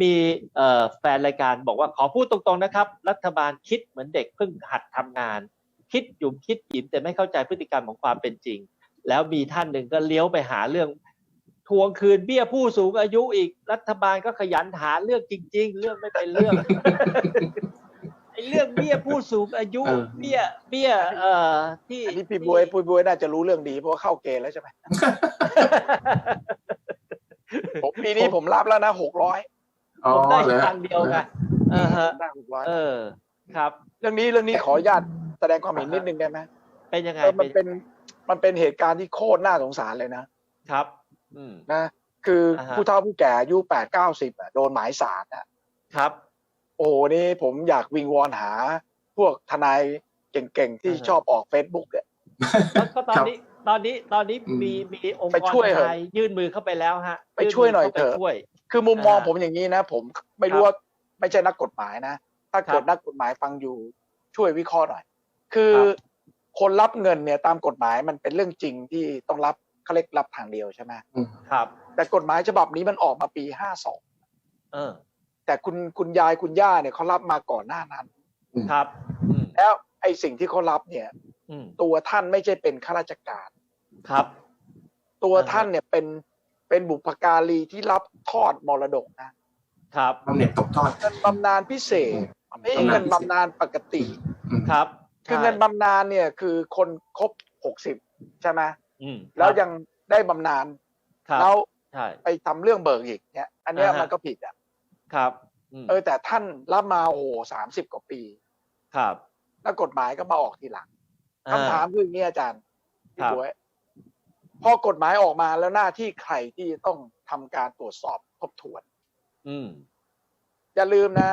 มีเอ่อแฟนรายการบอกว่าขอพูดตรงๆนะครับ รัฐบาลคิดเหมือนเด็กเพิ่งหัดทำงาน คิดหยุมคิดหยิมแต่ไม่เข้าใจพฤติกรรมของความเป็นจริง แล้วมีท่านหนึ่งก็เลี้ยวไปหาเรื่องทวงคืนเบี้ยผู้สูงอายุอีกรัฐบาลก็ขยันหาเรื่องจริง ๆ เรื่องไม่เป็นเรื่องไอ้เรื่องเบี้ยผู้สูงอายุเออเบี้ยเบี้ยเอ่อที่อันนี้พี่บวยพี่บวยน่าจะรู้เรื่องดีเพราะว่าเข้าเกณฑ์แล้วใช่ไหมผมปีนี้ผมรับแล้วนะหกร้อยอ๋อ ผมได้เหรอทางเดียวไงเออฮะได้หกร้อยเออ ครับ เรื่องนี้เรื่องนี้ขออนุญาตแสดงความเห็นนิดนึงได้ไหมเป็นยังไงเออมันเป็นมันเป็นเหตุการณ์ที่โคตรน่าสงสารเลยนะครับ อืมนะคืออาฮะผู้เฒ่าผู้แก่อายุแปดเก้าสิบโดนหมายสารอะครับ โอ้โหนี่ผมอยากวิงวอนหา พวกทนายเก่งๆ ที่อ่าฮะชอบออกเฟซบุ๊กเนี่ยแล้วก็ตอนครับนี้ตอนนี้ตอนนี้อืมมีมีองค์ไปกรช่วยเถอะไทยยื่นมือเข้าไปแล้วฮะ ไปช่วยหน่อยเถอะข้าไปช่วย คือมุมมองอ่าผมอย่างนี้นะ ผมไม่รู้ครับว่าไม่ใช่นักกฎหมายนะ ถ้าเกิดครับนักกฎหมายฟังอยู่ช่วยวิเคราะห์หน่อย คือครับคนรับเงินเนี่ยตามกฎหมายมันเป็นเรื่องจริงที่ต้องรับเขาเรียกรับทางเดียวใช่ไหมอืมครับ แต่กฎหมายฉบับนี้มันออกมาปีห้าสองเออแต่คุณคุณยายคุณย่าเนี่ยเขารับมาก่อนหน้านั้น ครับอืมแล้วไอ้สิ่งที่เขารับเนี่ยอืมตัวท่านไม่ใช่เป็นข้าราชการ ครับ ตัวอ่าฮะท่านเนี่ยเป็น เป็นบุพการีที่รับทอดมรดกนะครับบำเหน็จตกทอดเงินบำนาญพิเศษไม่ใช่เงินบำนาญปกติอืมครับคือเงินบำนาญเนี่ยคือคนครบหกสิบใช่ไหมอืมแล้วยังได้บำนาญครับแล้วใช่ไปทำเรื่องเบิกอีกเนี่ยอันเนี้ยอ่าฮะมันก็ผิดอะครับอืมเออแต่ท่านรับมาโอ้โหสามสิบกว่าปี ครับ แล้วกฎหมายก็มาออกทีหลังอ่คำถามคืออย่างนี้อาจารย์พี่ครับบวย พอกฎหมายออกมาแล้วหน้าที่ใครที่ต้องทำการตรวจสอบทบทวน อืมอย่าลืมนะ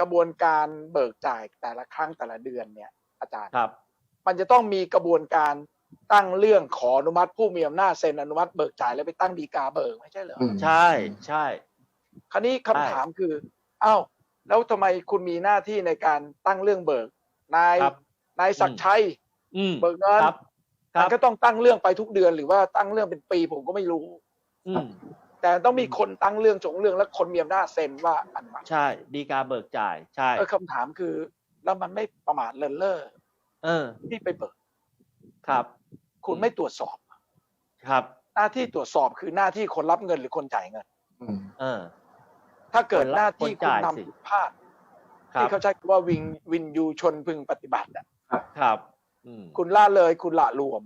กระบวนการเบิกจ่ายแต่ละครั้งแต่ละเดือนเนี่ย อาจารย์ครับ มันจะต้องมีกระบวนการตั้งเรื่องขออนุมัติผู้มีอำนาจเซ็นอนุมัติเบิกจ่ายแล้วไปตั้งดีกาเบิกไม่ใช่เหรออืมใช่ใช่คราวนี้คำใช่ถามคืออ้าวแล้วทำไมคุณมีหน้าที่ในการตั้งเรื่องเบิกนายครับนายศักดิ์ชัยอืมเบิกเงินครับค มัรันบก็ต้องตั้งเรื่องไปทุกเดือนหรือว่าตั้งเรื่องเป็นปีผมก็ไม่รู้อืมแต่ต้องมีคนตั้งเรื่องจงเรื่องและคนมีอำนาจเซ็นว่าอันบัตใช่ ดีกาเบิกจ่าย ใช่เออคำถามคือ แล้วมันไม่ประมาทเลินเล่อเออ ที่ไปเบิกครับ คุณไม่ตรวจสอบ ครับ หน้าที่ตรวจสอบคือหน้าที่คนรับเงินหรือคนจ่ายเงินอืมเออ ถ้าเกิดคนรับหน้าที่คนคุณจ่ายสิทำผิดพลาดครับที่เขาใช้คำว่าวิงวินยูชนพึงปฏิบัติอะครับอืม คุณล่าเลยคุณละหลวม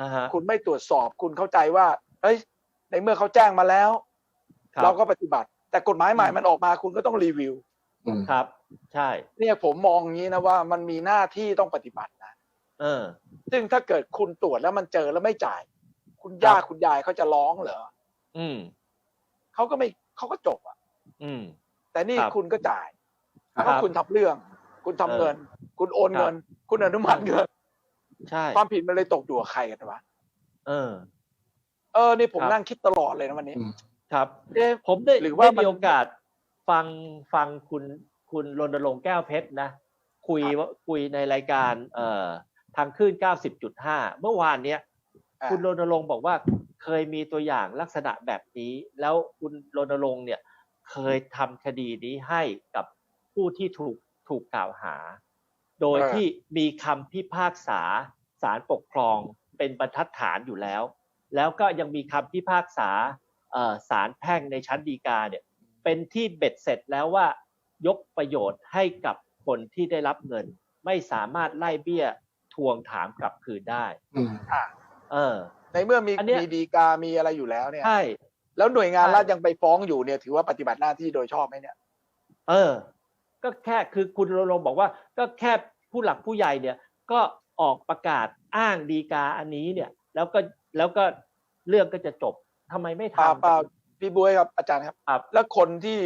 อ่าฮะคุณไม่ตรวจสอบคุณเข้าใจว่าเฮ้ย ในเมื่อเขาแจ้งมาแล้วคบเราก็ปฏิบัติ แต่กฎหมายใหม่อืมมันออกมาคุณก็ต้องรีวิวอืมครับ ใช่ เนี่ยผมมองอย่างนี้นะว่ามันมีหน้าที่ต้องปฏิบัตินะเออ ซึ่งถ้าเกิดคุณตรวจแล้วมันเจอแล้วไม่จ่าย คุณย่าครับคุณยายเขาจะร้องเหรออืมเขาก็ไม่เขาก็จบอะ อืม แต่นี่ครับคุณก็จ่ายครับเพราะคุณทำเรื่อง คุณทำเออเงิน คุณโอนครับเงิน คุณอนุมัติเงิน ใช่ ความผิดมันเลยตกอยู่กับใครกันวะเออ เออนี่ผมครับ นั่งคิดตลอดเลยนะวันนี้อืมครับ เอ๊ะ ผมได้หรือว่าได้มัน มีโอกาสฟังฟังคุณคุณรณรงค์แก้วเพชรนะ คุยครับว่าคุยในรายการเอ่อทางคลื่น 90.5 เมื่อวานเนี้ย อ่าคุณรณรงค์บอกว่าเคยมีตัวอย่างลักษณะแบบนี้ แล้วคุณรณรงค์เนี่ย เคยทำคดีนี้ให้กับผู้ที่ถูกถูกกล่าวหา โดยเออที่มีคำพิพากษาศาลปกครองเป็นบรรทัดฐานอยู่แล้ว แล้วก็ยังมีคำพิพากษาเอ่อศาลแพ่งในชั้นฎีกาเนี่ยเป็นที่เบ็ดเสร็จแล้วว่ายกประโยชน์ให้กับคนที่ได้รับเงิน ไม่สามารถไล่เบี้ยทวงถามกลับคืนได้อืมเออ ในเมื่อมีอันเนี้ยมีดีกามีอะไรอยู่แล้วเนี่ยใช่แล้วหน่วยงานใช่รัฐยังไปฟ้องอยู่เนี่ย ถือว่าปฏิบัติหน้าที่โดยชอบไหมเนี่ย เออ ก็แค่คือคุณรณรงค์บอกว่า ก็แค่ ผู้หลักผู้ใหญ่เนี่ยก็ออกประกาศอ้างดีกาอันนี้เนี่ย แล้วก็แล้วก็เรื่องก็จะจบทำไมไม่เปล่าทำเปล่าพี่บวยครับอาจารย์ครับครับแล้วคนที่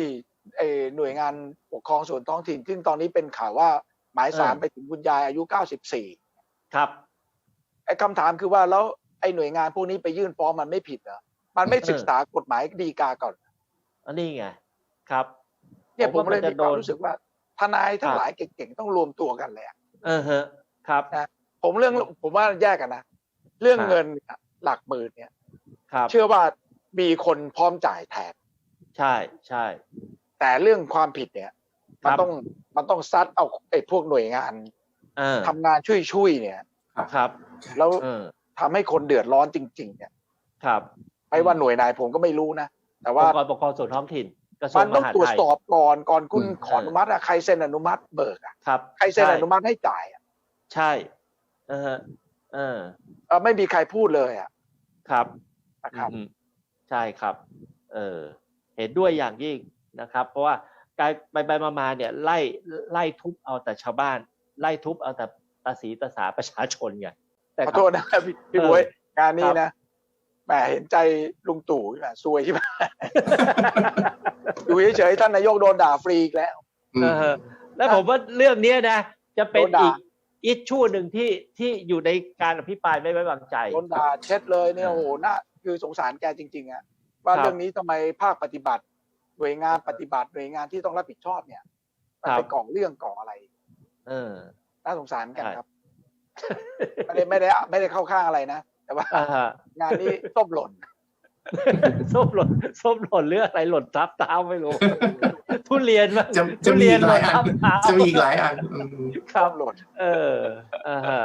เออหน่วยงานปกครองส่วนท้องถิ่นซึ่งตอนนี้เป็นข่าวว่าหมายสารเออไปถึงคุณยายอายุ 94 ครับไอ้คำถามคือว่าแล้วไอ้หน่วยงานพวกนี้ไปยื่นฟ้องมันไม่ผิดเหรอมันไม่ศึกษากฎหมายดีกาก่อนอันนี้ไงครับ เนี่ยผมว่าเลยจะมีโดความนรู้สึกว่า ทนายทั้ครังบหลายเก่งๆต้องรวมตัวกันเลยอะ เออฮะครับ ผมเรื่องผมว่าแยกกันนะเรื่องครับเงินเนี่ยหลักหมื่นเนี่ยครับเชื่อว่ามีคนพร้อมจ่ายแทนใช่ใช่ แต่เรื่องความผิดเนี่ย มันครับต้องมันต้องซัดเอาไอ้พวกหน่วยงานเออทำงานช่วยๆเนี่ยครับ แล้วเออทำให้คนเดือดร้อนจริง ๆ เนี่ย ครับไม่ว่าหน่วยไหนผมก็ไม่รู้นะแต่อว่างค์กรปกครองส่วนท้องถิ่น กระทรวมังนมต้องหาดตรวจไทยสอบก่อนก่อนคุณอืมขออนุมัติอะใครเซ็นอนุมัติเบิกอะครับใครเซ็นใช่อนุมัติให้จ่ายอะใช่เออฮะเออเออไม่มีใครพูดเลยอะครับนะครับอืมใช่ครับ เออเห็นด้วยอย่างยิ่งนะครับ เพราะว่าการไปไปมามาเนี่ยไล่ไล่ทุบเอาแต่ชาวบ้าน ไล่ทุบเอาแต่ตาสีตาสาประชาชนไงแต่ขอโทษนะครับพี่พี่เออบวยงานนี้ครับนะแหมเห็นใจลุงตู่แหมซวยใช่ไหม อยู่เฉยๆท่านนายกโดนด่าฟรีอีกแล้วอืมเออแล้วผมว่าเรื่องเนี้ยนะ จะเป็นโดนด่า อีกอิชชูหนึ่งที่ที่อยู่ในการอภิปรายไม่ไว้วางใจ โดนด่าเช็ดเลยเนี่ยเออโอ้โหน่าคือสงสารแกจริงๆอะว่าครับเรื่องนี้ทำไมภาคปฏิบัติหน่วยงานปฏิบัติหน่วยงานที่ต้องรับผิดชอบเนี่ยมันครับไปก่อเรื่องก่ออะไรเออ น่าสงสารกันใช่ครับไม่ได้ไม่ได้ไม่ได้เข้าข้างอะไรนะแต่ว่าอ่าฮะงานนี้ส้มหล่น ส้มหล่นส้มหล่นเรื่องอะไรหล่นทับเท้าไม่รู้ทุเรียนมั้งจะทุจะมีเรียอีนกหหล่ลายนอัทันบเท้าจะมีอีกหลายอันอืมครับส้มหล่นเอออ่าฮะ